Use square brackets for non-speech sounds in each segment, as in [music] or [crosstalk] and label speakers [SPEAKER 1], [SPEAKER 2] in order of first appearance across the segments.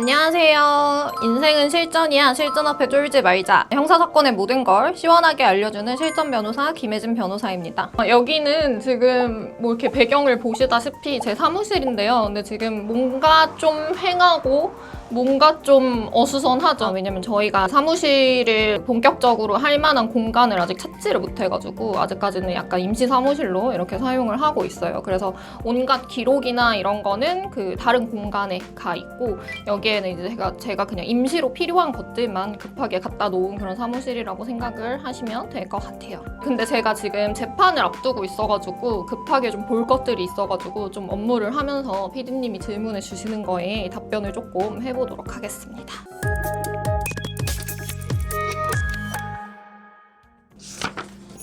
[SPEAKER 1] 안녕하세요. 인생은 실전이야. 실전 앞에 쫄지 말자. 형사 사건의 모든 걸 시원하게 알려주는 실전 변호사 김혜진 변호사입니다. 어, 여기는 지금 뭐 이렇게 배경을 보시다시피 제 사무실인데요. 근데 지금 뭔가 좀 횡하고 뭔가 좀 어수선하죠. 왜냐면 저희가 사무실을 본격적으로 할 만한 공간을 아직 찾지를 못해가지고 아직까지는 약간 임시 사무실로 이렇게 사용을 하고 있어요. 그래서 온갖 기록이나 이런 거는 그 다른 공간에 가 있고 여기에는 이제 제가, 제가 그냥 임시로 필요한 것들만 급하게 갖다 놓은 그런 사무실이라고 생각을 하시면 될 것 같아요. 근데 제가 지금 재판을 앞두고 있어가지고 급하게 좀 볼 것들이 있어가지고 좀 업무를 하면서 피디님이 질문해 주시는 거에 답변을 조금 해보 도록 하겠습니다.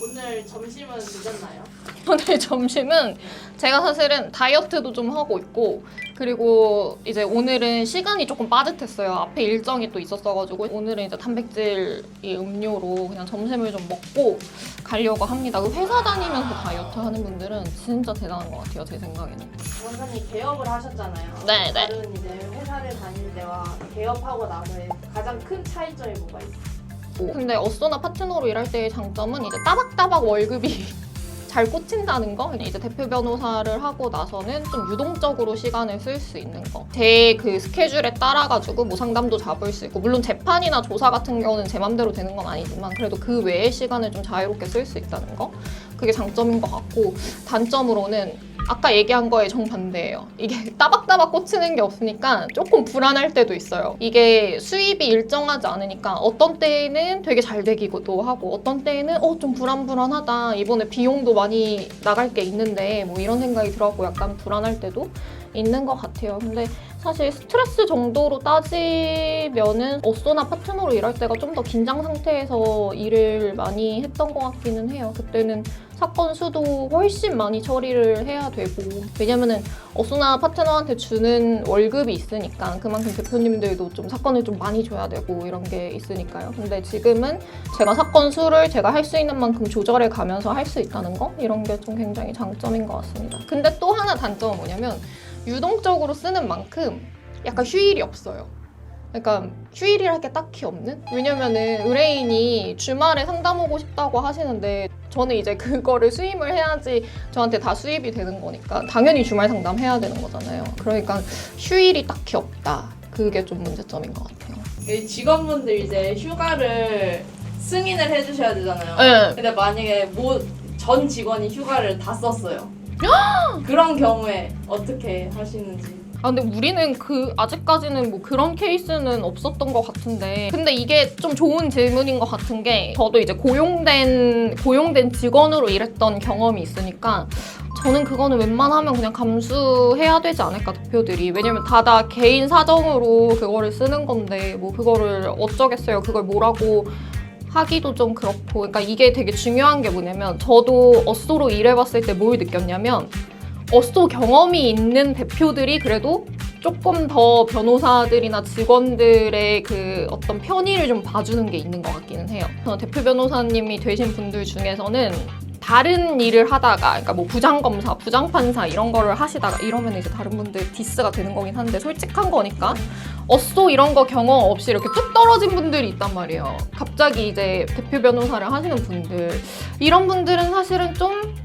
[SPEAKER 2] 오늘 점심은 드셨나요?
[SPEAKER 1] 오늘 점심은 제가 사실은 다이어트도 좀 하고 있고 그리고 이제 오늘은 시간이 조금 빠듯했어요. 앞에 일정이 또 있었어가지고 오늘은 이제 단백질 이 음료로 그냥 점심을 좀 먹고 가려고 합니다. 그 회사 다니면서 다이어트 하는 분들은 진짜 대단한 것 같아요. 제 생각에는.
[SPEAKER 2] 원장님 개업을 하셨잖아요.
[SPEAKER 1] 네, 네.
[SPEAKER 2] 다른 이제 회사를 다닐 때와 개업하고 나서의 가장 큰 차이점이 뭐가 있어요?
[SPEAKER 1] 근데 어쏘나 파트너로 일할 때의 장점은 이제 따박따박 월급이 잘 꽂힌다는 거. 이제 대표 변호사를 하고 나서는 좀 유동적으로 시간을 쓸 수 있는 거. 제 그 스케줄에 따라 가지고 뭐 상담도 잡을 수 있고 물론 재판이나 조사 같은 경우는 제 맘대로 되는 건 아니지만 그래도 그 외의 시간을 좀 자유롭게 쓸 수 있다는 거. 그게 장점인 것 같고 단점으로는 아까 얘기한 거에 정반대예요. 이게 [laughs] 따박따박 꽂히는 게 없으니까 조금 불안할 때도 있어요. 이게 수입이 일정하지 않으니까 어떤 때에는 되게 잘 되기도 하고 어떤 때에는 어 좀 불안불안하다. 이번에 비용도 많이 나갈 게 있는데 뭐 이런 생각이 들어갖고 약간 불안할 때도 있는 것 같아요. 근데 사실 스트레스 정도로 따지면은 어쏘나 파트너로 일할 때가 좀 더 긴장 상태에서 일을 많이 했던 것 같기는 해요. 그때는 사건 수도 훨씬 많이 처리를 해야 되고 왜냐면은 어쏘나 파트너한테 주는 월급이 있으니까 그만큼 대표님들도 좀 사건을 좀 많이 줘야 되고 이런 게 있으니까요. 근데 지금은 제가 사건 수를 제가 할 수 있는 만큼 조절해 가면서 할 수 있다는 거 이런 게 좀 굉장히 장점인 것 같습니다. 근데 또 하나 단점은 뭐냐면 유동적으로 쓰는 만큼 약간 휴일이 없어요. 그러니까 휴일이랄 게 딱히 없는? 왜냐면은 의뢰인이 주말에 상담 오고 싶다고 하시는데 저는 이제 [laughs] 그거를 수임을 해야지 저한테 다 수입이 되는 거니까 당연히 주말 상담 해야 되는 거잖아요. 그러니까 휴일이 딱히 없다. 그게 좀 문제점인 것 같아요.
[SPEAKER 2] 이 직원분들 이제 휴가를 승인을 해주셔야 되잖아요.
[SPEAKER 1] 네.
[SPEAKER 2] 근데 만약에 뭐 전 직원이 휴가를 다 썼어요. [gasps] 그런 경우에 어떻게 하시는지.
[SPEAKER 1] 아 근데 우리는 그 아직까지는 뭐 그런 케이스는 없었던 것 같은데. 근데 이게 좀 좋은 질문인 것 같은 게 저도 이제 고용된 고용된 직원으로 일했던 경험이 있으니까 저는 그거는 웬만하면 그냥 감수해야 되지 않을까 대표들이. 왜냐면 다다 개인 사정으로 그거를 쓰는 건데 뭐 그거를 어쩌겠어요. 그걸 뭐라고 하기도 좀 그렇고. 그러니까 이게 되게 중요한 게 뭐냐면 저도 어쏘로 일해봤을 때 뭘 느꼈냐면 어쏘 경험이 있는 대표들이 그래도 조금 더 변호사들이나 직원들의 그 어떤 편의를 좀 봐주는 게 있는 것 같기는 해요. 저는 대표 변호사님이 되신 분들 중에서는 다른 일을 하다가, 그러니까 뭐 부장검사, 부장판사 이런 거를 하시다가 이러면 이제 다른 분들 디스가 되는 거긴 한데 솔직한 거니까 어쏘 이런 거 경험 없이 이렇게 뚝 떨어진 분들이 있단 말이에요. 갑자기 이제 대표 변호사를 하시는 분들 이런 분들은 사실은 좀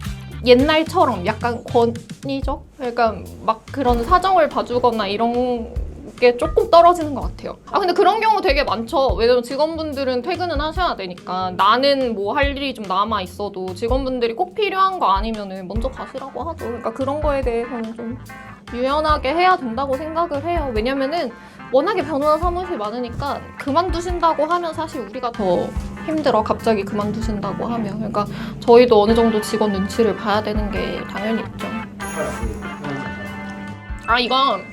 [SPEAKER 1] 옛날처럼 약간 권위적? 그러니까 막 그런 사정을 봐주거나 이런 게 조금 떨어지는 것 같아요. 아 근데 그런 경우 되게 많죠. 왜냐면 직원분들은 퇴근은 하셔야 되니까 나는 뭐 할 일이 좀 남아 있어도 직원분들이 꼭 필요한 거 아니면은 먼저 가시라고 하죠. 그러니까 그런 거에 대해서는 좀 유연하게 해야 된다고 생각을 해요. 왜냐면은 워낙에 변호사 사무실 많으니까 그만두신다고 하면 사실 우리가 더 힘들어. 갑자기 그만두신다고 하면. 그러니까 저희도 어느 정도 직원 눈치를 봐야 되는 게 당연히 있죠. 아 이건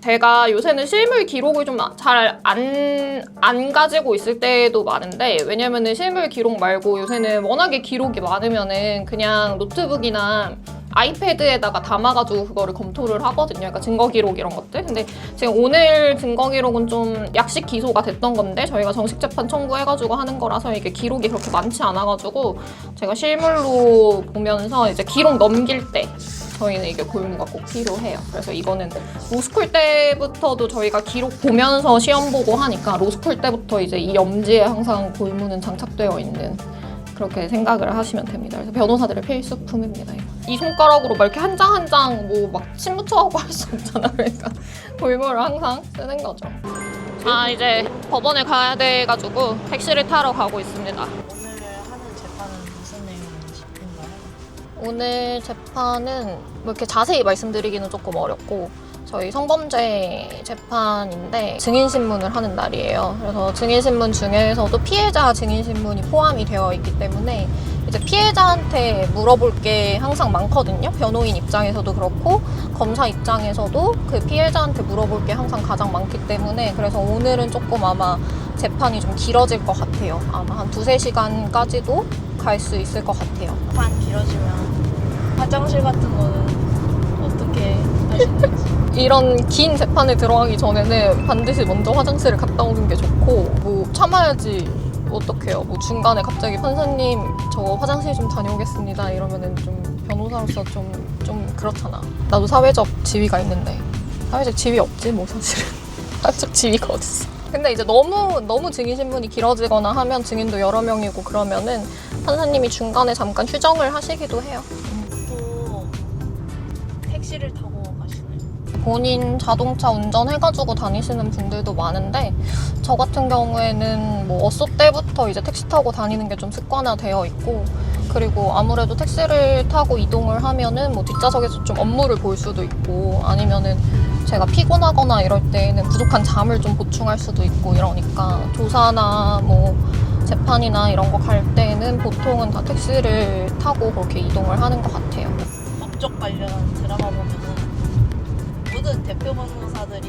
[SPEAKER 1] 제가 요새는 실물 기록을 좀 잘 안안 가지고 있을 때도 많은데 왜냐면은 실물 기록 말고 요새는 워낙에 기록이 많으면은 그냥 노트북이나 아이패드에다가 담아가지고 그거를 검토를 하거든요. 그러니까 증거 기록 이런 것들. 근데 지금 오늘 증거 기록은 좀 약식 기소가 됐던 건데 저희가 정식 재판 청구해가지고 하는 거라서 이게 기록이 그렇게 많지 않아가지고 제가 실물로 보면서 이제 기록 넘길 때 저희는 이게 골무가 꼭 필요해요. 그래서 이거는 로스쿨 때부터도 저희가 기록 보면서 시험 보고 하니까 로스쿨 때부터 이제 이 염지에 항상 골무는 장착되어 있는 그렇게 생각을 하시면 됩니다. 그래서 변호사들의 필수품입니다. 이거. 이 손가락으로 막 이렇게 한 장 한 장 뭐 막침 묻혀하고 할 수 없잖아. 그러니까 [laughs] 골무를 항상 쓰는 거죠. 아 이제 법원에 가야 돼가지고 택시를 타러 가고 있습니다.
[SPEAKER 3] 오늘 하는 재판은 무슨 내용인가요?
[SPEAKER 1] 오늘 재판은 뭐 이렇게 자세히 말씀드리기는 조금 어렵고 저희 성범죄 재판인데 증인 신문을 하는 날이에요. 그래서 증인 신문 중에서도 피해자 증인 신문이 포함이 되어 있기 때문에 이제 피해자한테 물어볼 게 항상 많거든요. 변호인 입장에서도 그렇고 검사 입장에서도 그 피해자한테 물어볼 게 항상 가장 많기 때문에 그래서 오늘은 조금 아마 재판이 좀 길어질 것 같아요. 아마 한 두세 시간까지도 갈 수 있을 것 같아요.
[SPEAKER 3] 재판 길어지면 화장실 같은 거는 어떻게 하시는지
[SPEAKER 1] 이런 긴 재판에 들어가기 전에는 반드시 먼저 화장실을 갔다 오는 게 좋고 뭐 참아야지 어떡해요. 뭐 중간에 갑자기 판사님 저 화장실 좀 다녀오겠습니다 이러면은 좀 변호사로서 좀, 좀 그렇잖아. 나도 사회적 지위가 있는데 사회적 지위 없지 뭐 사실은. [laughs] 사회적 지위가 어딨어. 근데 이제 너무 너무 증인 신문이 길어지거나 하면 증인도 여러 명이고 그러면은 판사님이 중간에 잠깐 휴정을 하시기도 해요.
[SPEAKER 3] 또 택시를 타고 가시나요?
[SPEAKER 1] 본인 자동차 운전해가지고 다니시는 분들도 많은데 저 같은 경우에는 뭐 어쏘 때부터 이제 택시 타고 다니는 게 좀 습관화되어 있고 그리고 아무래도 택시를 타고 이동을 하면은 뭐 뒷좌석에서 좀 업무를 볼 수도 있고 아니면은 제가 피곤하거나 이럴 때는 부족한 잠을 좀 보충할 수도 있고 이러니까 조사나 뭐 재판이나 이런 거 갈 때는 보통은 다 택시를 타고 그렇게 이동을 하는 것 같아요.
[SPEAKER 3] 법적 관련 드라마 보면은 모든 대표 변호사들이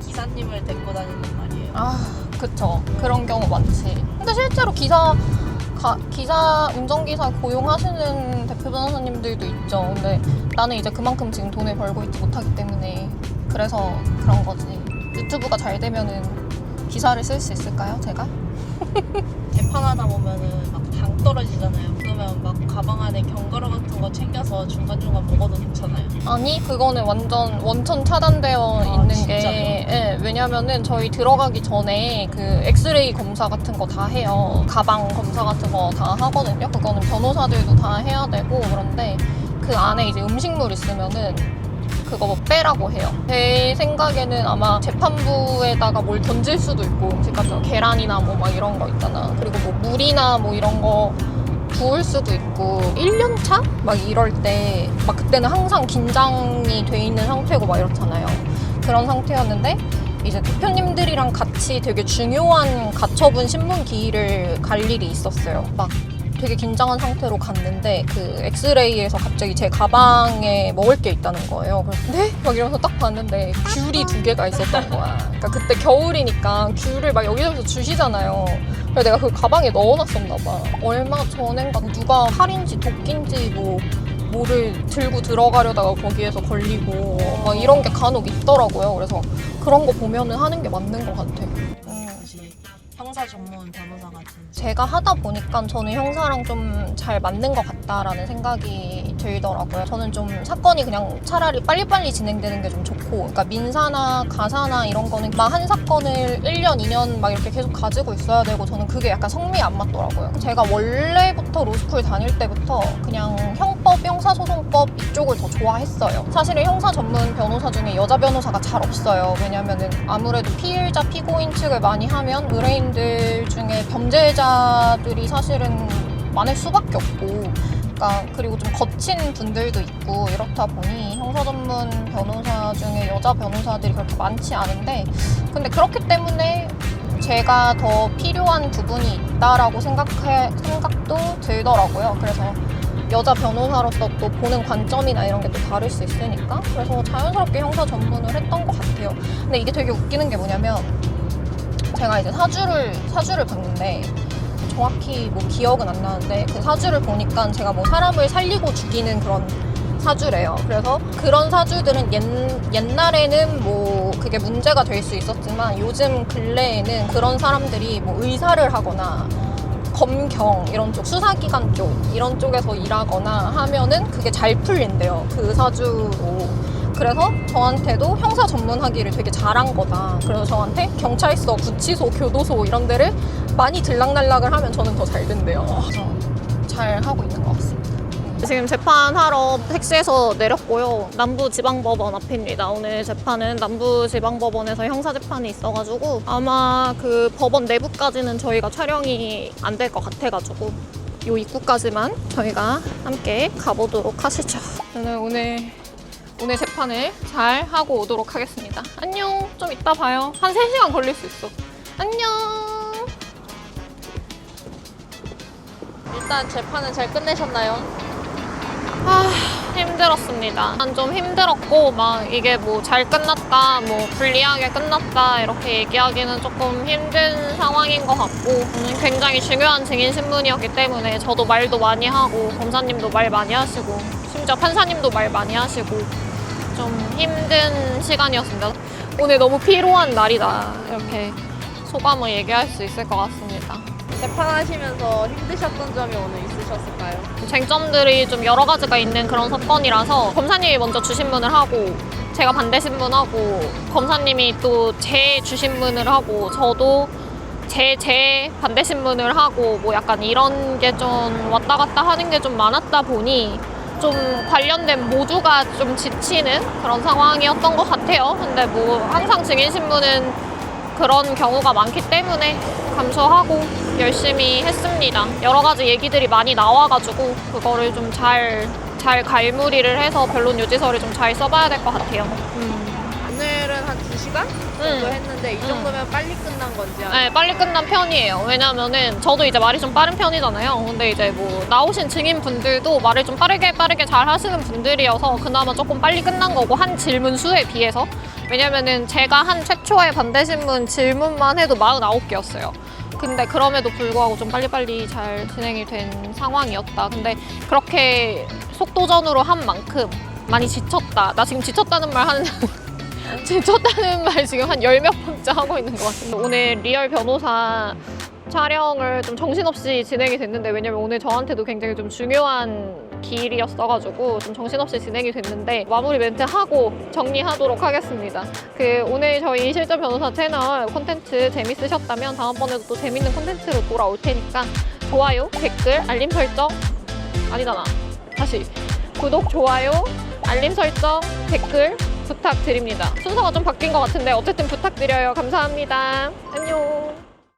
[SPEAKER 3] 기사님을 데리고 다니는 말이에요.
[SPEAKER 1] 아, 그쵸. 그런 경우 많지. 근데 실제로 기사, 가- 기사, 운전기사 고용하시는 대표 변호사님들도 있죠. 근데 나는 이제 그만큼 지금 돈을 벌고 있지 못하기 때문에 그래서 그런 거지. 유튜브가 잘 되면은 기사를 쓸 수 있을까요, 제가?
[SPEAKER 3] 재판하다 보면은 막 당 떨어지잖아요. 그러면 막 가방 안에 견과류 같은 거 챙겨서 중간중간 먹어도 좋잖아요.
[SPEAKER 1] 아니 그거는 완전 원천 차단되어
[SPEAKER 3] 아,
[SPEAKER 1] 있는
[SPEAKER 3] 진짜요?
[SPEAKER 1] 게 예, 왜냐면은 저희 들어가기 전에 그 엑스레이 검사 같은 거 다 해요 가방 검사 같은 거 다 하거든요 그거는 변호사들도 다 해야 되고 그런데 그 안에 이제 음식물 있으면은 그거 뭐 빼라고 해요 제 생각에는 아마 재판부에다가 뭘 던질 수도 있고 음식 같은 거 계란이나 뭐 막 이런 거 있잖아 그리고 뭐 물이나 뭐 이런 거 부을 수도 있고 1년 차? 막 이럴 때 막 그때는 항상 긴장이 돼 있는 상태고 막 이렇잖아요. 그런 상태였는데 이제 대표님들이랑 같이 되게 중요한 가처분 신문 기일을 갈 일이 있었어요. 막 되게 긴장한 상태로 갔는데 그 엑스레이에서 갑자기 제 가방에 먹을 게 있다는 거예요. 그래서 네? 막 이러면서 딱 봤는데 귤이 두 개가 있었던 거야. 그러니까 그때 겨울이니까 귤을 막 여기저기서 주시잖아요. 그래서 내가 그 가방에 넣어놨었나 봐. 얼마 전엔가 누가 칼인지 도끼인지 뭐 뭐를 들고 들어가려다가 거기에서 걸리고 막 이런 게 간혹 있더라고요. 그래서 그런 거 보면은 하는 게 맞는 것 같아. 음.
[SPEAKER 3] 형사 전문 변호사 같은
[SPEAKER 1] 제가 하다 보니까 저는 형사랑 좀 잘 맞는 것 같다라는 생각이 들더라고요. 저는 좀 사건이 그냥 차라리 빨리빨리 진행되는 게 좀 좋고, 그러니까 민사나 가사나 이런 거는 막 한 사건을 1년, 2년 막 이렇게 계속 가지고 있어야 되고, 저는 그게 약간 성미에 안 맞더라고요. 제가 원래부터 로스쿨 다닐 때부터 그냥 형법, 형사소송법 이쪽을 더 좋아했어요. 사실은 형사 전문 변호사 중에 여자 변호사가 잘 없어요. 왜냐면은 아무래도 피해자, 피고인 측을 많이 하면 의뢰인들 중에 범죄자들이 사실은 많을 수밖에 없고 그러니까 그리고 좀 거친 분들도 있고 이렇다 보니 형사 전문 변호사 중에 여자 변호사들이 그렇게 많지 않은데 근데 그렇기 때문에 제가 더 필요한 부분이 있다라고 생각해 생각도 들더라고요. 그래서 여자 변호사로서 또 보는 관점이나 이런 게 또 다를 수 있으니까 그래서 자연스럽게 형사 전문을 했던 것 같아요. 근데 이게 되게 웃기는 게 뭐냐면 제가 이제 사주를 사주를 봤는데 정확히 뭐 기억은 안 나는데 그 사주를 보니까 제가 뭐 사람을 살리고 죽이는 그런 사주래요. 그래서 그런 사주들은 옛, 옛날에는 뭐 그게 문제가 될 수 있었지만 요즘 근래에는 그런 사람들이 뭐 의사를 하거나 검경 이런 쪽 수사기관 쪽 이런 쪽에서 일하거나 하면은 그게 잘 풀린대요 그 사주로 그래서 저한테도 형사 전문하기를 되게 잘한 거다 그래서 저한테 경찰서 구치소 교도소 이런 데를 많이 들락날락을 하면 저는 더 잘 된대요 그래서 잘 하고 있는 것 같습니다 지금 재판하러 택시에서 내렸고요. 남부지방법원 앞입니다. 오늘 재판은 남부지방법원에서 형사재판이 있어가지고 아마 그 법원 내부까지는 저희가 촬영이 안 될 것 같아가지고 요 입구까지만 저희가 함께 가보도록 하시죠. 저는 오늘 오늘 재판을 잘 하고 오도록 하겠습니다. 안녕. 좀 이따 봐요. 한 3시간 걸릴 수 있어. 안녕.
[SPEAKER 3] 일단 재판은 잘 끝내셨나요?
[SPEAKER 1] 아 힘들었습니다. 난좀 힘들었고 막 이게 뭐 잘 끝났다, 뭐 불리하게 끝났다 이렇게 얘기하기는 조금 힘든 상황인 것 같고 저는 굉장히 중요한 증인 신문이었기 때문에 저도 말도 많이 하고 검사님도 말 많이 하시고 심지어 판사님도 말 많이 하시고 좀 힘든 시간이었습니다. 오늘 너무 피로한 날이다 이렇게 소감을 얘기할 수 있을 것 같습니다.
[SPEAKER 3] 재판하시면서 힘드셨던 점이 오늘 있으셨을까요?
[SPEAKER 1] 쟁점들이 좀 여러 가지가 있는 그런 사건이라서 검사님이 먼저 주신문을 하고 제가 반대 신문하고 검사님이 또 제 주신문을 하고 저도 제 제 반대 신문을 하고 뭐 약간 이런 게 좀 왔다 갔다 하는 게 좀 많았다 보니 좀 관련된 모두가 좀 지치는 그런 상황이었던 것 같아요. 근데 뭐 항상 증인 신문은 그런 경우가 많기 때문에 감수하고 열심히 했습니다. 여러 가지 얘기들이 많이 나와가지고 그거를 좀 잘 잘 갈무리를 해서 변론 유지서를 좀 잘 써봐야 될 것 같아요. 음.
[SPEAKER 3] 오늘은 한 2시간 정도
[SPEAKER 1] 음.
[SPEAKER 3] 했는데 이 정도면 빨리 끝난 건지 아니면
[SPEAKER 1] 네, 빨리 끝난 편이에요. 왜냐면은 저도 이제 말이 좀 빠른 편이잖아요. 근데 이제 뭐 나오신 증인분들도 말을 좀 빠르게 빠르게 잘 하시는 분들이어서 그나마 조금 빨리 끝난 거고 한 질문 수에 비해서 왜냐면은 제가 한 최초의 반대 신문 질문만 해도 49개였어요. 근데 그럼에도 불구하고 좀 빨리빨리 잘 진행이 된 상황이었다. 근데 그렇게 속도전으로 한 만큼 많이 지쳤다. 나 지금 지쳤다는 말 하는 지쳤다는 말 지금 한 열 몇 번째 하고 있는 것 같습니다. 오늘 리얼 변호사 촬영을 좀 정신없이 진행이 됐는데 왜냐면 오늘 저한테도 굉장히 좀 중요한 기일이었어가지고 좀 정신없이 진행이 됐는데 마무리 멘트 하고 정리하도록 하겠습니다. 그 오늘 저희 실전 변호사 채널 콘텐츠 재밌으셨다면 다음번에도 또 재밌는 콘텐츠로 돌아올 테니까 좋아요, 댓글, 알림 설정 아니잖아. 다시 구독, 좋아요, 알림 설정, 댓글 부탁드립니다. 순서가 좀 바뀐 것 같은데 어쨌든 부탁드려요. 감사합니다. 안녕.